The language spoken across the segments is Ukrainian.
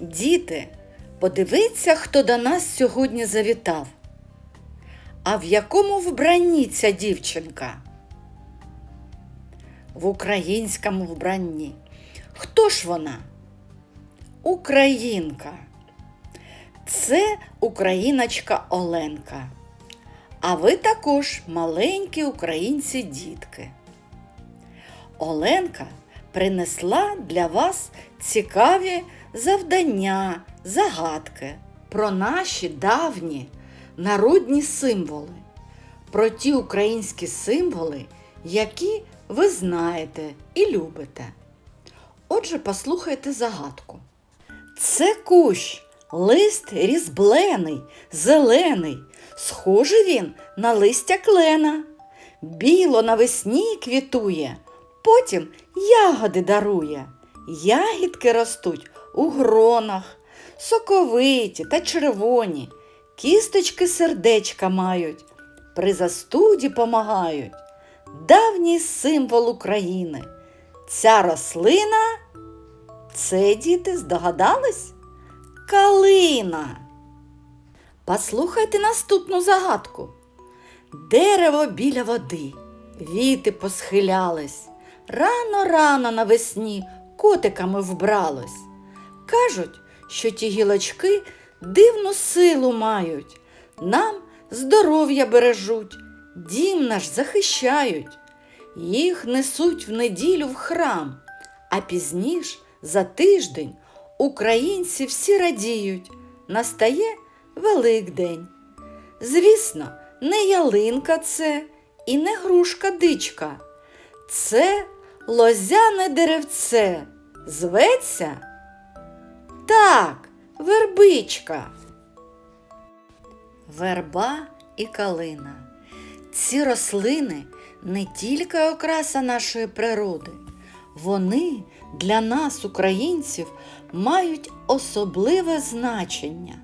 Діти, подивіться, хто до нас сьогодні завітав. А в якому вбранні ця дівчинка? В українському вбранні. Хто ж вона? Українка. Це україночка Оленка. А ви також маленькі українці дітки. Оленка принесла для вас цікаві завдання, загадки про наші давні народні символи, про ті українські символи, які ви знаєте і любите. Отже, послухайте загадку. Це кущ, лист різблений, зелений, схожий він на листя клена. Біло навесні квітує, потім ягоди дарує. Ягідки ростуть у гронах, соковиті та червоні, кісточки сердечка мають, при застуді помагають. Давній символ України. Ця рослина це діти здогадались? Калина. Послухайте наступну загадку. Дерево біля води, віти посхилялись, рано-рано навесні котиками вбралось. Кажуть, що ті гілочки дивну силу мають, нам здоров'я бережуть, дім наш захищають. Їх несуть в неділю в храм, а пізніш за тиждень українці всі радіють, настає Великдень. Звісно, не ялинка це і не грушка дичка. Це лозяне деревце. Зветься? Так, вербичка. Верба і калина. Ці рослини не тільки окраса нашої природи, вони для нас, українців, мають особливе значення.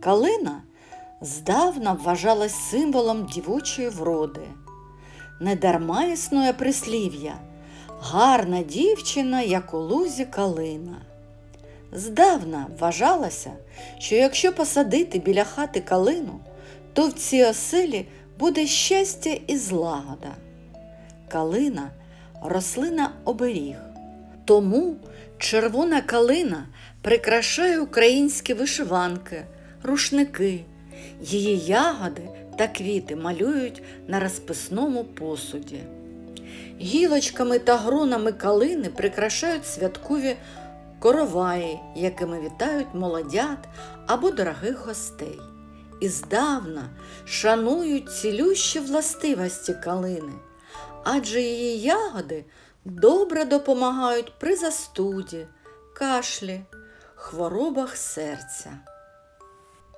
Калина здавна вважалась символом дівочої вроди. Недарма існує прислів'я гарна дівчина, як у лузі калина. Здавна вважалося, що якщо посадити біля хати калину, то в цій оселі буде щастя і злагода. Калина рослина оберіг. Тому червона калина прикрашає українські вишиванки, рушники. Її ягоди та квіти малюють на розписному посуді. Гілочками та гронами калини прикрашають святкові короваї, якими вітають молодят або дорогих гостей. І здавна шанують цілющі властивості калини, адже її ягоди добре допомагають при застуді, кашлі, хворобах серця.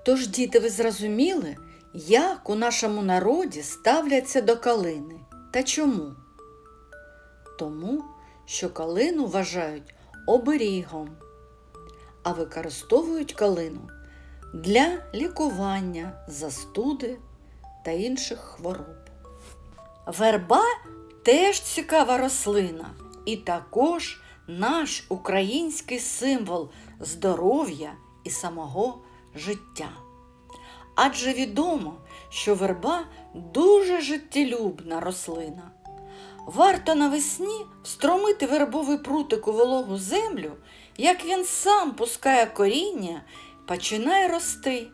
Тож, діти, ви зрозуміли, як у нашому народі ставляться до калини та чому? Тому, що калину вважають оберігом, а використовують калину для лікування застуди та інших хвороб. Верба теж цікава рослина і також наш український символ здоров'я і самого життя. Адже відомо, що верба дуже життєлюбна рослина. Варто навесні встромити вербовий прутик у вологу землю, як він сам пускає коріння починає рости.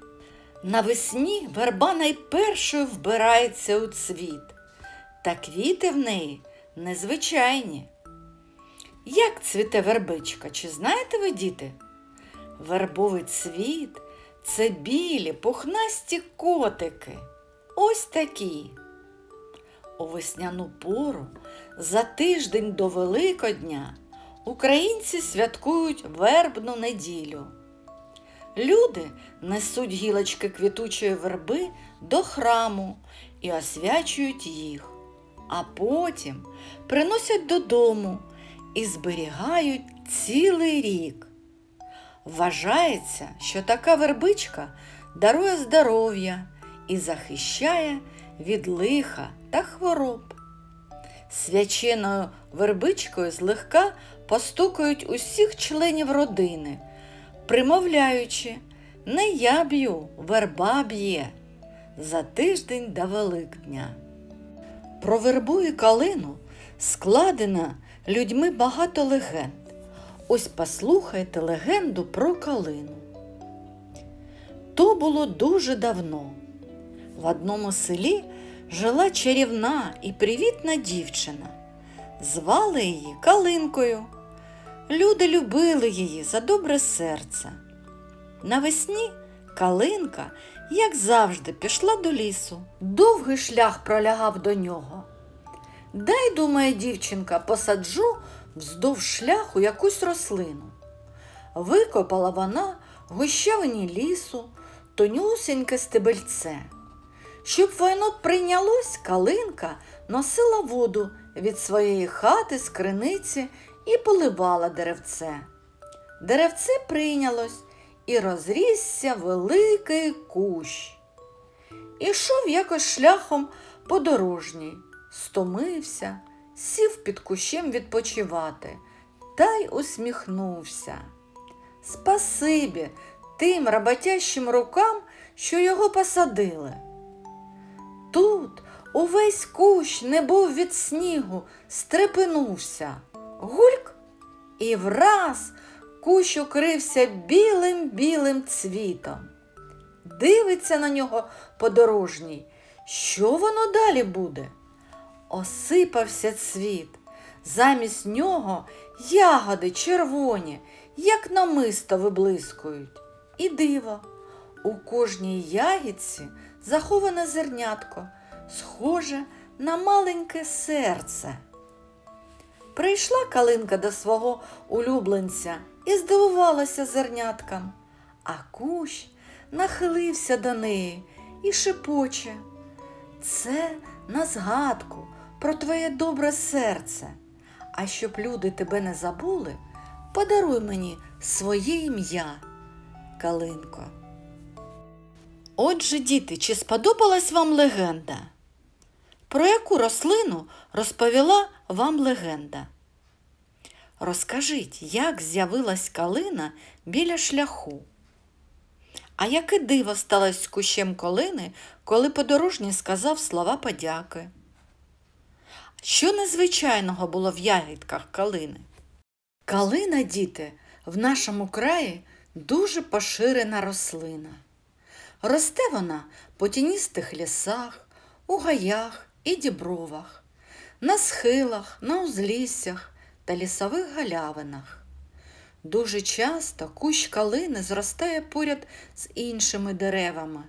Навесні верба найпершою вбирається у цвіт, та квіти в неї незвичайні. Як цвіте вербичка, чи знаєте ви, діти? Вербовий цвіт це білі пухнасті котики. Ось такі. У весняну пору за тиждень до Великодня українці святкують вербну неділю. Люди несуть гілочки квітучої верби до храму і освячують їх, а потім приносять додому і зберігають цілий рік. Вважається, що така вербичка дарує здоров'я і захищає від лиха та хвороб. Свяченою вербичкою злегка постукають усіх членів родини, примовляючи, не я б'ю, верба б'є за тиждень до Великдня. Про вербу і калину складено людьми багато легенд. Ось послухайте легенду про калину. То було дуже давно. В одному селі жила чарівна і привітна дівчина. Звали її Калинкою. Люди любили її за добре серце. Навесні Калинка, як завжди, пішла до лісу. Довгий шлях пролягав до нього. Дай, думає дівчинка, посаджу вздовж шляху якусь рослину. Викопала вона гущавині лісу тонюсіньке стебельце. Щоб воно прийнялось, калинка носила воду від своєї хати з криниці і поливала деревце. Деревце прийнялось і розрісся великий кущ. Ішов якось шляхом подорожній, стомився, сів під кущем відпочивати та й усміхнувся. Спасибі тим роботящим рукам, що його посадили. Тут увесь кущ не був від снігу, стрепенувся. Гульк і враз кущ укрився білим-білим цвітом. Дивиться на нього подорожній. Що воно далі буде? Осипався цвіт. Замість нього ягоди червоні, як намисто виблискують. І диво, у кожній ягідці заховане зернятко, схоже на маленьке серце. Прийшла калинка до свого улюбленця і здивувалася зерняткам, а кущ нахилився до неї і шепоче. Це на згадку про твоє добре серце. А щоб люди тебе не забули, подаруй мені своє ім'я, Калинко. Отже, діти, чи сподобалась вам легенда? Про яку рослину розповіла вам легенда? Розкажіть, як з'явилась калина біля шляху? А яке диво сталося з кущем колини, коли подорожній сказав слова подяки? Що незвичайного було в ягідках калини? Калина, діти, в нашому краї дуже поширена рослина. Росте вона по тіністих лісах, у гаях і дібровах, на схилах, на узліссях та лісових галявинах. Дуже часто кущ калини зростає поряд з іншими деревами.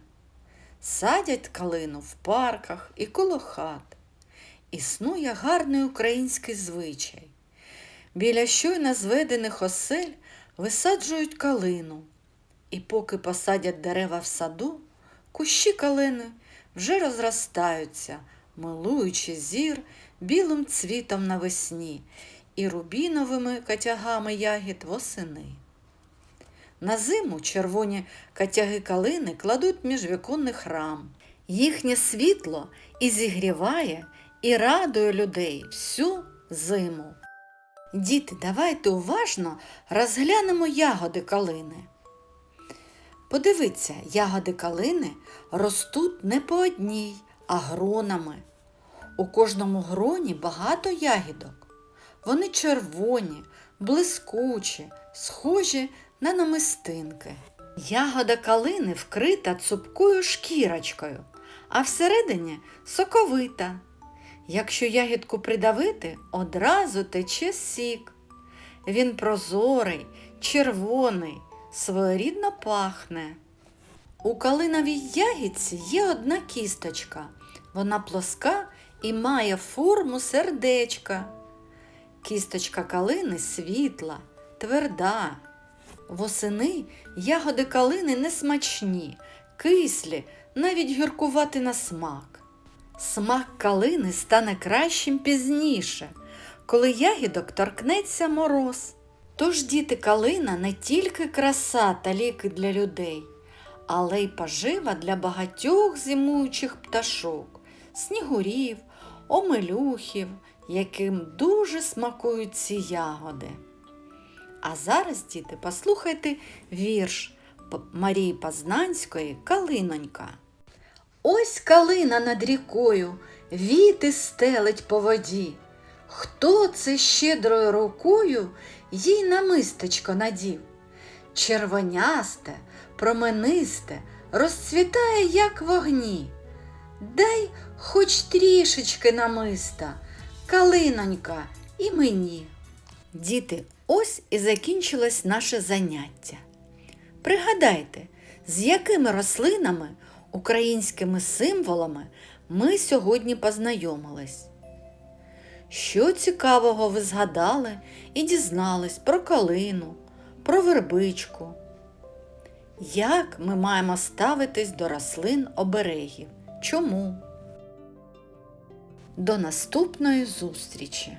Садять калину в парках і коло хат. Існує гарний український звичай. Біля щойно зведених осель висаджують калину. І поки посадять дерева в саду, кущі калини вже розростаються, милуючи зір білим цвітом навесні і рубіновими катягами ягід восени. На зиму червоні катяги калини кладуть між віконних рам. Їхнє світло і зігріває, і радує людей всю зиму. Діти, давайте уважно розглянемо ягоди калини. Подивіться, ягоди калини ростуть не по одній, а гронами. У кожному гроні багато ягідок. Вони червоні, блискучі, схожі на намистинки. Ягода калини вкрита цупкою шкірочкою, а всередині соковита. Якщо ягідку придавити, одразу тече сік. Він прозорий, червоний, своєрідно пахне. У калиновій ягідці є одна кісточка. Вона плоска і має форму сердечка. Кісточка калини світла, тверда. Восени ягоди калини не смачні, кислі, навіть гіркувати на смак. Смак калини стане кращим пізніше, коли ягідок торкнеться мороз. Тож діти калина не тільки краса та ліки для людей, але й пожива для багатьох зимуючих пташок, снігурів, омелюхів, яким дуже смакують ці ягоди. А зараз, діти, послухайте вірш Марії Познанської Калинонька. Ось калина над рікою, віти стелить по воді. Хто це щедрою рукою їй намистечко надів? Червонясте, променисте, розцвітає, як вогні. Дай хоч трішечки намиста, калинонька і мені. Діти, ось і закінчилось наше заняття. Пригадайте, з якими рослинами, українськими символами ми сьогодні познайомились. Що цікавого ви згадали і дізнались про калину, про вербичку? Як ми маємо ставитись до рослин оберегів? Чому? До наступної зустрічі!